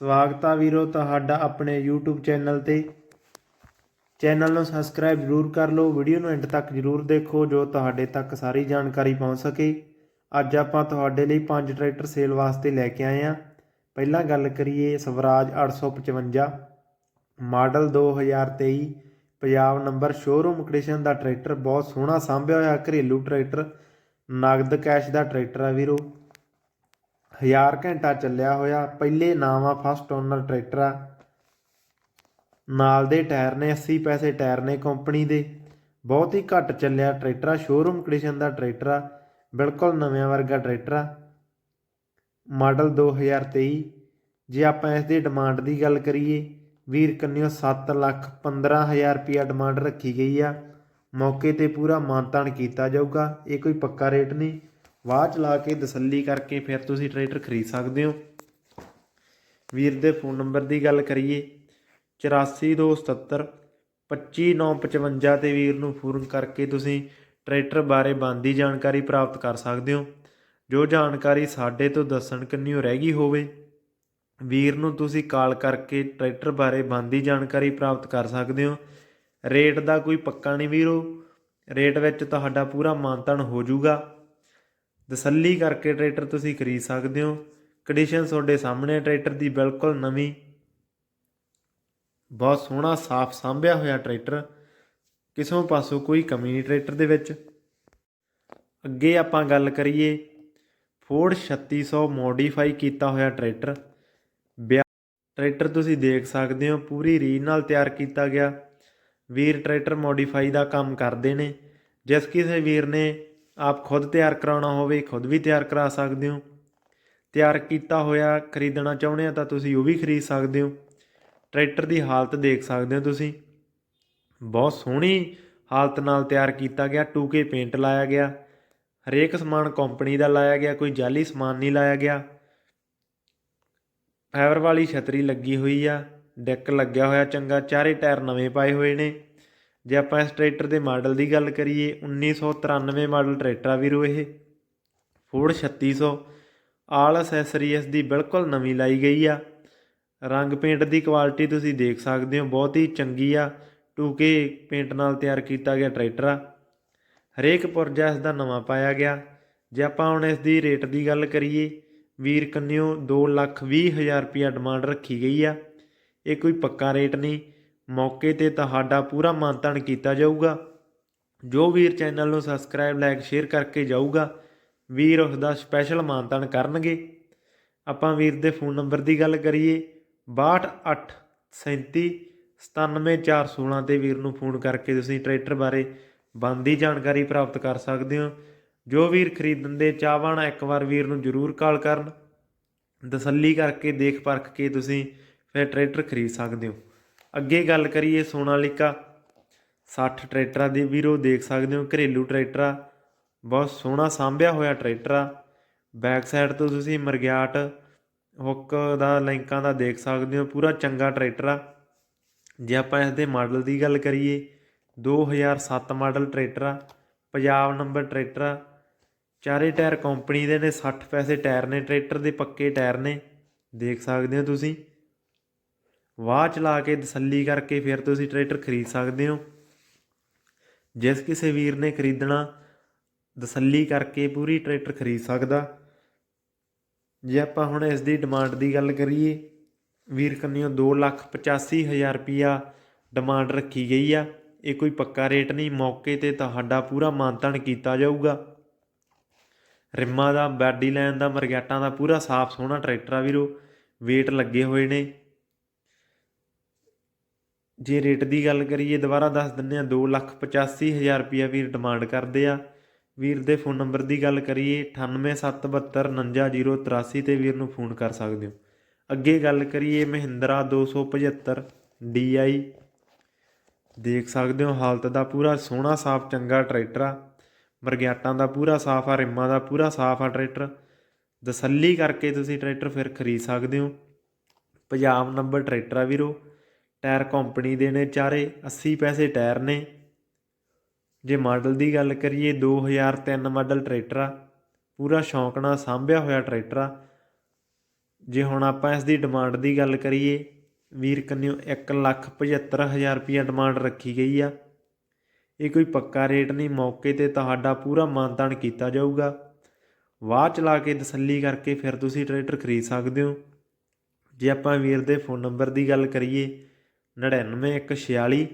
ਸਵਾਗਤ ਆ ਵੀਰੋ ਤੁਹਾਡਾ ਆਪਣੇ YouTube ਚੈਨਲ ਤੇ। ਚੈਨਲ ਨੂੰ ਸਬਸਕ੍ਰਾਈਬ ਜ਼ਰੂਰ ਕਰ ਲਓ, ਵੀਡੀਓ ਨੂੰ ਐਂਡ ਤੱਕ ਜ਼ਰੂਰ ਦੇਖੋ, ਜੋ ਤੁਹਾਡੇ ਤੱਕ ਸਾਰੀ ਜਾਣਕਾਰੀ ਪਹੁੰਚ ਸਕੇ। ਅੱਜ ਆਪਾਂ ਤੁਹਾਡੇ ਲਈ ਪੰਜ ਟਰੈਕਟਰ ਸੇਲ ਵਾਸਤੇ ਲੈ ਕੇ ਆਏ ਆ। ਪਹਿਲਾਂ ਗੱਲ ਕਰੀਏ Swaraj 855 model 2023 Punjab number showroom Krishan ਦਾ ਟਰੈਕਟਰ, ਬਹੁਤ ਸੋਹਣਾ ਸਾਂਭਿਆ ਹੋਇਆ ਘਰੇਲੂ ਟਰੈਕਟਰ, ਨਗਦ ਕੈਸ਼ ਦਾ ਟਰੈਕਟਰ ਆ ਵੀਰੋ। ਹਜ਼ਾਰ ਘੰਟਾ ਚੱਲਿਆ ਹੋਇਆ, ਪਹਿਲੇ ਨਾਮ ਆ ਫਸਟ ਓਨਰ ਟਰੈਕਟਰ ਆ। ਨਾਲ ਦੇ ਟਾਇਰ ਨੇ 80 ਪੈਸੇ ਟਾਇਰ ਨੇ ਕੰਪਨੀ ਦੇ। ਬਹੁਤ ਹੀ ਘੱਟ ਚੱਲਿਆ ਟਰੈਕਟਰ ਆ ਸ਼ੋਰੂਮ ਕੰਡੀਸ਼ਨ ਦਾ ਟਰੈਕਟਰ ਆ, ਬਿਲਕੁਲ ਨਵੇਂ ਵਰਗਾ ਟਰੈਕਟਰ ਆ। ਮਾਡਲ 2023 ਜੇ ਆਪਾਂ ਇਸ ਦੀ ਡਿਮਾਂਡ ਦੀ ਗੱਲ ਕਰੀਏ, ਵੀਰ ਕੰਨਿਓ 7 ਲੱਖ 15000 ਰੁਪਿਆ ਡਿਮਾਂਡ ਰੱਖੀ ਗਈ ਆ। ਮੌਕੇ ਤੇ ਪੂਰਾ ਮਾਨਤਾਨ ਕੀਤਾ ਜਾਊਗਾ, ਇਹ ਕੋਈ ਪੱਕਾ ਰੇਟ ਨਹੀਂ। ਵਾਹ ਚਲਾ ਕੇ ਤਸੱਲੀ ਕਰਕੇ ਫਿਰ ਤੁਸੀਂ ਟਰੈਕਟਰ ਖਰੀਦ ਸਕਦੇ ਹੋ। ਵੀਰ ਦੇ ਫੋਨ ਨੰਬਰ ਦੀ ਗੱਲ ਕਰੀਏ 8427 25955 ਤੇ ਵੀਰ ਨੂੰ ਫੋਨ ਕਰਕੇ ਤੁਸੀਂ ਟਰੈਕਟਰ ਬਾਰੇ ਬੰਦੀ ਜਾਣਕਾਰੀ ਪ੍ਰਾਪਤ ਕਰ ਸਕਦੇ ਹੋ। ਜੋ ਜਾਣਕਾਰੀ ਸਾਡੇ ਤੋਂ ਦੱਸਣ ਕੰਨਿਓ ਰਹਿ ਗਈ ਹੋਵੇ, ਵੀਰ ਨੂੰ ਤੁਸੀਂ ਕਾਲ ਕਰਕੇ ਟਰੈਕਟਰ ਬਾਰੇ ਬੰਦੀ ਜਾਣਕਾਰੀ ਪ੍ਰਾਪਤ ਕਰ ਸਕਦੇ ਹੋ। ਰੇਟ ਦਾ ਕੋਈ ਪੱਕਾ ਨਹੀਂ ਵੀਰੋ, ਰੇਟ ਵਿੱਚ ਤੁਹਾਡਾ ਪੂਰਾ ਮਾਨਤਨ ਹੋ ਜਾਊਗਾ। ਤਸੱਲੀ ਕਰਕੇ ਟਰੈਕਟਰ ਤੁਸੀਂ ਖਰੀਦ ਸਕਦੇ ਹੋ। ਕੰਡੀਸ਼ਨ ਤੁਹਾਡੇ ਸਾਹਮਣੇ ਟਰੈਕਟਰ ਦੀ ਬਿਲਕੁਲ ਨਵੀਂ, ਬਹੁਤ ਸੋਹਣਾ, ਸਾਫ਼ ਸਾਂਭਿਆ ਹੋਇਆ ਟਰੈਕਟਰ। ਕਿਸੇ ਪਾਸੋਂ ਕੋਈ ਕਮੀ ਨਹੀਂ ਟਰੈਕਟਰ ਦੇ ਵਿੱਚ। ਅੱਗੇ ਆਪਾਂ ਗੱਲ ਕਰੀਏ ਫੋਰਡ 3600 ਮੋਡੀਫਾਈ ਕੀਤਾ ਹੋਇਆ ਟਰੈਕਟਰ। ਬਿਆ- ਟਰੈਕਟਰ ਤੁਸੀਂ ਦੇਖ ਸਕਦੇ ਹੋ, ਪੂਰੀ ਰੀਝ ਨਾਲ ਤਿਆਰ ਕੀਤਾ ਗਿਆ। ਵੀਰ ਟਰੈਕਟਰ ਮੋਡੀਫਾਈ ਦਾ ਕੰਮ ਕਰਦੇ ਨੇ। ਜਿਸ ਕਿਸੇ ਵੀਰ ਨੇ ਆਪ ਖੁਦ ਤਿਆਰ ਕਰਾਉਣਾ ਹੋਵੇ, ਖੁਦ ਵੀ ਤਿਆਰ ਕਰਾ ਸਕਦੇ ਹੋ। ਤਿਆਰ ਕੀਤਾ ਹੋਇਆ ਖਰੀਦਣਾ ਚਾਹੁੰਦੇ ਆ ਤਾਂ ਤੁਸੀਂ ਉਹ ਵੀ ਖਰੀਦ ਸਕਦੇ ਹੋ। ਟਰੈਕਟਰ ਦੀ ਹਾਲਤ ਦੇਖ ਸਕਦੇ ਹੋ ਤੁਸੀਂ। ਬਹੁਤ ਸੋਹਣੀ ਹਾਲਤ ਨਾਲ ਤਿਆਰ ਕੀਤਾ ਗਿਆ 2K ਪੇਂਟ ਲਾਇਆ ਗਿਆ। ਹਰੇਕ ਸਮਾਨ ਕੰਪਨੀ ਦਾ ਲਾਇਆ ਗਿਆ, ਕੋਈ ਜਾਲੀ ਸਮਾਨ ਨਹੀਂ ਲਾਇਆ ਗਿਆ। ਫਾਈਬਰ ਵਾਲੀ ਛਤਰੀ ਲੱਗੀ ਹੋਈ ਆ, ਡੈਕ ਲੱਗਿਆ ਹੋਇਆ ਚੰਗਾ, ਚਾਰੇ ਟਾਇਰ ਨਵੇਂ ਪਾਏ ਹੋਏ ਨੇ। ਜੇ ਆਪਾਂ ਇਸ ਟਰੈਕਟਰ ਦੇ ਮਾਡਲ ਦੀ ਗੱਲ ਕਰੀਏ 1993 ਮਾਡਲ ਟਰੈਕਟਰ ਆ ਵੀਰੋ ਇਹ। ਫੋਰਡ 3600 ਆਲ ਅਸੈਸਰੀਜ਼ ਦੀ ਬਿਲਕੁਲ ਨਵੀਂ ਲਾਈ ਗਈ ਆ। ਰੰਗ ਪੇਂਟ ਦੀ ਕੁਆਲਿਟੀ ਤੁਸੀਂ ਦੇਖ ਸਕਦੇ ਹੋ, ਬਹੁਤ ਹੀ ਚੰਗੀ ਆ। 2K ਪੇਂਟ ਨਾਲ ਤਿਆਰ ਕੀਤਾ ਗਿਆ ਟਰੈਕਟਰ ਆ। ਹਰੇਕ ਪੁਰਜਾ ਇਸ ਦਾ ਨਵਾਂ ਪਾਇਆ ਗਿਆ। ਜੇ ਆਪਾਂ ਹੁਣ ਇਸ ਦੀ ਰੇਟ ਦੀ ਗੱਲ ਕਰੀਏ, ਵੀਰ ਕੰਨਿਓ 220000 ਰੁਪਿਆ ਡਿਮਾਂਡ ਰੱਖੀ ਗਈ ਆ। ਇਹ ਕੋਈ ਪੱਕਾ ਰੇਟ ਨਹੀਂ। ਮੌਕੇ ਤੇ ਤੁਹਾਡਾ ਪੂਰਾ ਮਾਨਤਾਨ ਕੀਤਾ ਜਾਊਗਾ। ਜੋ ਵੀਰ ਚੈਨਲ ਨੂੰ ਸਬਸਕ੍ਰਾਈਬ ਲਾਈਕ ਸ਼ੇਅਰ ਕਰਕੇ ਜਾਊਗਾ, ਵੀਰ ਉਸ ਦਾ ਸਪੈਸ਼ਲ ਮਾਨਤਾਨ ਕਰਨਗੇ। ਆਪਾਂ ਵੀਰ ਦੇ ਫੋਨ ਨੰਬਰ ਦੀ ਗੱਲ ਕਰੀਏ 6287 97416 ਤੇ ਵੀਰ ਨੂੰ ਫੋਨ ਕਰਕੇ ਤੁਸੀਂ ਟਰੈਕਟਰ ਬਾਰੇ ਬੰਦੀ ਜਾਣਕਾਰੀ ਪ੍ਰਾਪਤ ਕਰ ਸਕਦੇ ਹੋ। ਜੋ ਵੀਰ ਖਰੀਦਣ ਦੇ ਚਾਹਵਾਨ ਇੱਕ ਵਾਰ ਵੀਰ ਨੂੰ ਜ਼ਰੂਰ ਕਾਲ ਕਰਨ। ਤਸੱਲੀ ਕਰਕੇ ਦੇਖ ਪਰਖ ਕੇ ਤੁਸੀਂ ਫਿਰ ਟਰੈਕਟਰ ਖਰੀਦ ਸਕਦੇ ਹੋ। ਅੱਗੇ ਗੱਲ ਕਰੀਏ ਸੋਨਾਲੀਕਾ। 60 ਟਰੈਕਟਰਾਂ ਦੇ ਵੀਰੋ, ਦੇਖ ਸਕਦੇ ਹੋ ਘਰੇਲੂ ਟਰੈਕਟਰ। ਆ ਬਹੁਤ ਸੋਹਣਾ ਸਾਂਭਿਆ ਹੋਇਆ ਟਰੈਕਟਰ। ਆ ਬੈਕ ਸਾਈਡ ਤੋਂ ਤੁਸੀਂ ਮਰਗਿਆਟ, ਹੁੱਕ ਦਾ, ਲਿੰਕਾਂ ਦਾ ਦੇਖ ਸਕਦੇ ਹੋ, ਪੂਰਾ ਚੰਗਾ ਟਰੈਕਟਰ ਆ। ਜੇ ਆਪਾਂ ਇਸ ਦੇ ਮਾਡਲ ਦੀ ਗੱਲ ਕਰੀਏ 2007 ਮਾਡਲ ਟਰੈਕਟਰ ਆ, ਪੰਜਾਬ ਨੰਬਰ ਟਰੈਕਟਰ ਆ। ਚਾਰੇ ਟਾਇਰ ਕੰਪਨੀ ਦੇ ਨੇ 60 ਪੈਸੇ ਟਾਇਰ ਨੇ, ਟਰੈਕਟਰ ਦੇ ਪੱਕੇ ਟਾਇਰ ਨੇ। ਦੇਖ ਸਕਦੇ ਹੋ ਤੁਸੀਂ। ਵਾਹ ਚਲਾ ਕੇ ਤਸੱਲੀ ਕਰਕੇ ਫਿਰ ਤੁਸੀਂ ਟਰੈਕਟਰ ਖਰੀਦ ਸਕਦੇ ਹੋ। ਜਿਸ ਕਿਸੇ ਵੀਰ ਨੇ ਖਰੀਦਣਾ, ਤਸੱਲੀ ਕਰਕੇ ਪੂਰੀ ਟਰੈਕਟਰ ਖਰੀਦ ਸਕਦਾ। ਜੇ ਆਪਾਂ ਹੁਣ ਇਸ ਦੀ ਡਿਮਾਂਡ ਦੀ ਗੱਲ ਕਰੀਏ, ਵੀਰ ਕੰਨਿਓ 285000 ਰੁਪਿਆ ਡਿਮਾਂਡ ਰੱਖੀ ਗਈ ਆ। ਇਹ ਕੋਈ ਪੱਕਾ ਰੇਟ ਨਹੀਂ, ਮੌਕੇ ਤੇ ਤੁਹਾਡਾ ਪੂਰਾ ਮਾਨਤਾਨ ਕੀਤਾ ਜਾਊਗਾ। ਰਿਮਾਂ ਦਾ, ਬਾਡੀ ਲਾਈਨ ਦਾ, ਮਰਗੈਟਾਂ ਦਾ ਪੂਰਾ ਸਾਫ਼ ਸੋਹਣਾ ਟਰੈਕਟਰ ਆ ਵੀਰੋ। ਵੇਟ ਲੱਗੇ ਹੋਏ ਨੇ। ਜੇ ਰੇਟ ਦੀ ਗੱਲ ਕਰੀਏ, ਦੁਬਾਰਾ ਦੱਸ ਦਿੰਨੇ ਆ 285000 ਰੁਪਿਆ ਵੀਰ ਡਿਮਾਂਡ ਕਰਦੇ ਆ। ਵੀਰ ਦੇ ਫੋਨ ਨੰਬਰ ਦੀ ਗੱਲ ਕਰੀਏ 9877499083 ਤੇ ਵੀਰ ਨੂੰ ਫੋਨ ਕਰ ਸਕਦੇ ਹੋ। ਅੱਗੇ ਗੱਲ ਕਰੀਏ, ਮਹਿੰਦਰਾ 275 DI ਦੇਖ ਸਕਦੇ ਹੋ, ਹਾਲਤ ਦਾ ਪੂਰਾ ਸੋਹਣਾ, ਸਾਫ਼, ਚੰਗਾ ਟਰੈਕਟਰ ਆ। ਮਰਗਿਆਟਾਂ ਦਾ ਪੂਰਾ ਸਾਫ਼ ਆ, ਰਿਮਾਂ ਦਾ ਪੂਰਾ ਸਾਫ਼ ਆ ਟਰੈਕਟਰ। ਤਸੱਲੀ ਕਰਕੇ ਤੁਸੀਂ ਟਰੈਕਟਰ ਫਿਰ ਖਰੀਦ ਸਕਦੇ ਹੋ। ਪੰਜਾਬ ਨੰਬਰ ਟਰੈਕਟਰ ਆ ਵੀਰੋ। ਟਾਇਰ ਕੰਪਨੀ ਦੇ ਨੇ ਚਾਰੇ 80 ਪੈਸੇ ਟਾਇਰ ਨੇ। ਜੇ ਮਾਡਲ ਦੀ ਗੱਲ ਕਰੀਏ 2003 ਮਾਡਲ ਟਰੈਕਟਰ ਆ। ਪੂਰਾ ਸ਼ੌਂਕ ਨਾਲ ਸਾਂਭਿਆ ਹੋਇਆ ਟਰੈਕਟਰ ਆ। ਜੇ ਹੁਣ ਆਪਾਂ ਇਸ ਦੀ ਡਿਮਾਂਡ ਦੀ ਗੱਲ ਕਰੀਏ, ਵੀਰ ਕੰਨਿਓ 175000 ਰੁਪਇਆ ਡਿਮਾਂਡ ਰੱਖੀ ਗਈ ਆ। ਇਹ ਕੋਈ ਪੱਕਾ ਰੇਟ ਨਹੀਂ, ਮੌਕੇ ਤੇ ਤੁਹਾਡਾ ਪੂਰਾ ਮਾਨਤਾਨ ਕੀਤਾ ਜਾਊਗਾ। ਵਾਹ ਚਲਾ ਕੇ ਤਸੱਲੀ ਕਰਕੇ ਫਿਰ ਤੁਸੀਂ ਟਰੈਕਟਰ ਖਰੀਦ ਸਕਦੇ ਹੋ। ਜੇ ਆਪਾਂ ਵੀਰ ਦੇ ਫੋਨ ਨੰਬਰ ਦੀ ਗੱਲ ਕਰੀਏ 99146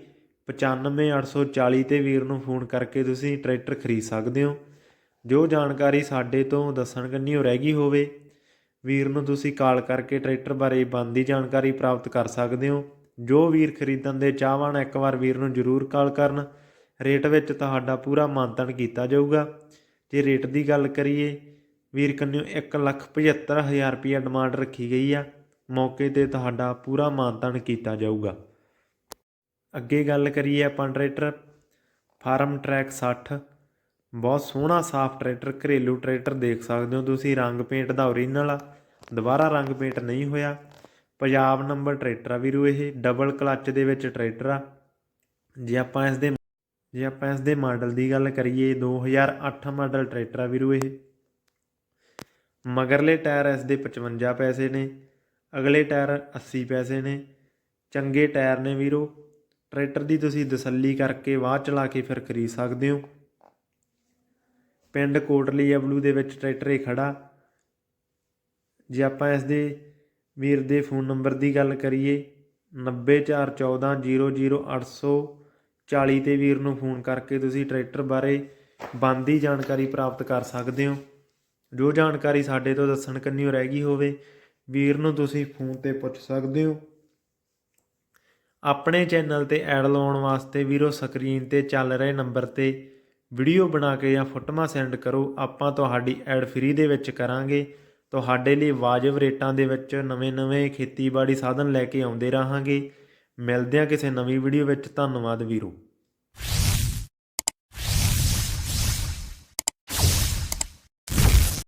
95840 ਤੇ ਵੀਰ ਨੂੰ ਫੋਨ ਕਰਕੇ ਤੁਸੀਂ ਟਰੈਕਟਰ ਖਰੀਦ ਸਕਦੇ ਹੋ। ਜੋ ਜਾਣਕਾਰੀ ਸਾਡੇ ਤੋਂ ਦੱਸਣ ਕੰਨੀ ਹੋ ਰਹਿ ਗਈ ਹੋਵੇ। ਵੀਰ ਨੂੰ ਤੁਸੀਂ ਕਾਲ ਕਰਕੇ ਟਰੈਕਟਰ ਬਾਰੇ ਬਣਦੀ ਜਾਣਕਾਰੀ ਪ੍ਰਾਪਤ ਕਰ ਸਕਦੇ ਹੋ। ਜੋ ਵੀਰ ਖਰੀਦਣ ਦੇ ਚਾਹਵਾਨ ਇੱਕ ਵਾਰ ਵੀਰ ਨੂੰ ਜ਼ਰੂਰ ਕਾਲ ਕਰਨ। ਰੇਟ ਵਿੱਚ ਤੁਹਾਡਾ ਪੂਰਾ ਮਾਨਤਨ ਕੀਤਾ ਜਾਊਗਾ। ਜੇ ਰੇਟ ਦੀ ਗੱਲ ਕਰੀਏ, ਵੀਰ ਕੰਨਿਓ 175000 ਰੁਪਇਆ ਡਿਮਾਂਡ ਰੱਖੀ ਗਈ ਆ। ਮੌਕੇ ਤੇ ਤੁਹਾਡਾ ਪੂਰਾ ਮਾਨਤਨ ਕੀਤਾ ਜਾਊਗਾ। ਅੱਗੇ ਗੱਲ ਕਰੀਏ ਆਪਾਂ ਟਰੈਕਟਰ, ਫਾਰਮ ਟਰੈਕ 60 ਬਹੁਤ ਸੋਹਣਾ, ਸਾਫ਼ ਟਰੈਕਟਰ, ਘਰੇਲੂ ਟਰੈਕਟਰ ਦੇਖ ਸਕਦੇ ਹੋ ਤੁਸੀਂ, ਰੰਗ ਪੇਂਟ ਦਾ ਓਰੀਜਨਲ ਆ, ਦੁਬਾਰਾ ਰੰਗ ਪੇਂਟ ਨਹੀਂ ਹੋਇਆ। ਪੰਜਾਬ ਨੰਬਰ ਟਰੈਕਟਰ ਆ ਵੀਰੋ ਇਹ ਡਬਲ ਕਲੱਚ ਦੇ ਵਿੱਚ ਟਰੈਕਟਰ ਆ। ਜੇ ਆਪਾਂ ਇਸ ਦੇ, ਜੇ ਆਪਾਂ ਇਸ ਦੇ ਮਾਡਲ ਦੀ ਗੱਲ ਕਰੀਏ 2008 ਮਾਡਲ ਟਰੈਕਟਰ ਆ ਵੀਰੋ ਇਹ। ਮਗਰਲੇ ਟਾਇਰ ਇਸ ਦੇ 55 ਪੈਸੇ ਨੇ, ਅਗਲੇ ਟਾਇਰ 80 ਪੈਸੇ ਨੇ। ਚੰਗੇ ਟਾਇਰ ਨੇ ਵੀਰੋ। ਟਰੈਕਟਰ ਦੀ ਤੁਸੀਂ ਤਸੱਲੀ ਕਰਕੇ ਵਾਹ ਚਲਾ ਕੇ ਫਿਰ ਖਰੀਦ ਸਕਦੇ ਹੋ। ਪਿੰਡ ਕੋਟਲੀ ਅਬਲੂ ਦੇ ਵਿੱਚ ਟਰੈਕਟਰ ਇਹ ਖੜਾ। ਜੇ ਆਪਾਂ ਇਸ ਦੇ ਵੀਰ ਦੇ ਫੋਨ ਨੰਬਰ ਦੀ ਗੱਲ ਕਰੀਏ 9414000840 ਤੇ ਵੀਰ ਨੂੰ ਫੋਨ ਕਰਕੇ ਤੁਸੀਂ ਟਰੈਕਟਰ ਬਾਰੇ ਬੰਦੀ ਜਾਣਕਾਰੀ ਪ੍ਰਾਪਤ ਕਰ ਸਕਦੇ ਹੋ। ਜੋ ਜਾਣਕਾਰੀ ਸਾਡੇ ਤੋਂ ਦੱਸਣ ਕੰਨਿਓ ਰਹਿ ਗਈ ਹੋਵੇ, ਵੀਰ ਨੂੰ ਤੁਸੀਂ ਫੋਨ ਤੇ ਪੁੱਛ ਸਕਦੇ ਹੋ। ਆਪਣੇ ਚੈਨਲ ਤੇ ਐਡ ਲਾਉਣ ਵਾਸਤੇ ਵੀਰੋ ਸਕਰੀਨ ਤੇ ਚੱਲ ਰਹੇ ਨੰਬਰ ਤੇ ਵੀਡੀਓ ਬਣਾ ਕੇ ਜਾਂ ਫੋਟੋਆਂ ਸੈਂਡ ਕਰੋ। ਆਪਾਂ ਤੁਹਾਡੀ ਐਡ ਫ੍ਰੀ ਦੇ ਵਿੱਚ ਕਰਾਂਗੇ। ਤੁਹਾਡੇ ਲਈ ਵਾਜਬ ਰੇਟਾਂ ਦੇ ਵਿੱਚ ਨਵੇਂ-ਨਵੇਂ ਖੇਤੀਬਾੜੀ ਸਾਧਨ ਲੈ ਕੇ ਆਉਂਦੇ ਰਹਾਂਗੇ। ਮਿਲਦੇ ਹਾਂ ਕਿਸੇ ਨਵੀਂ ਵੀਡੀਓ ਵਿੱਚ। ਧੰਨਵਾਦ ਵੀਰੋ।